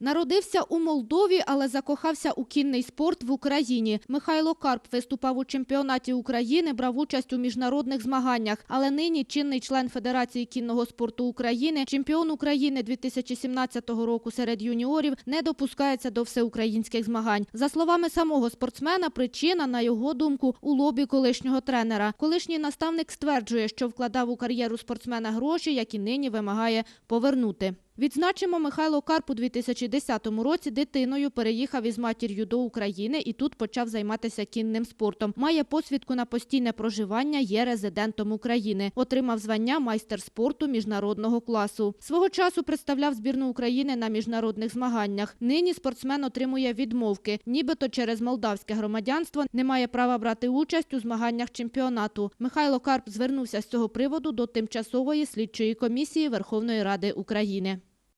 Народився у Молдові, але закохався у кінний спорт в Україні. Михайло Карп виступав у чемпіонаті України, брав участь у міжнародних змаганнях. Але нині чинний член Федерації кінного спорту України, чемпіон України 2017 року серед юніорів, не допускається до всеукраїнських змагань. За словами самого спортсмена, причина, на його думку, у лобі колишнього тренера. Колишній наставник стверджує, що вкладав у кар'єру спортсмена гроші, які нині вимагає повернути. Відзначимо, Михайло Карп у 2010 році дитиною переїхав із матір'ю до України і тут почав займатися кінним спортом. Має посвідку на постійне проживання, є резидентом України. Отримав звання майстер спорту міжнародного класу. Свого часу представляв збірну України на міжнародних змаганнях. Нині спортсмен отримує відмовки, нібито через молдавське громадянство не має права брати участь у змаганнях чемпіонату. Михайло Карп звернувся з цього приводу до тимчасової слідчої комісії Верховної Ради України.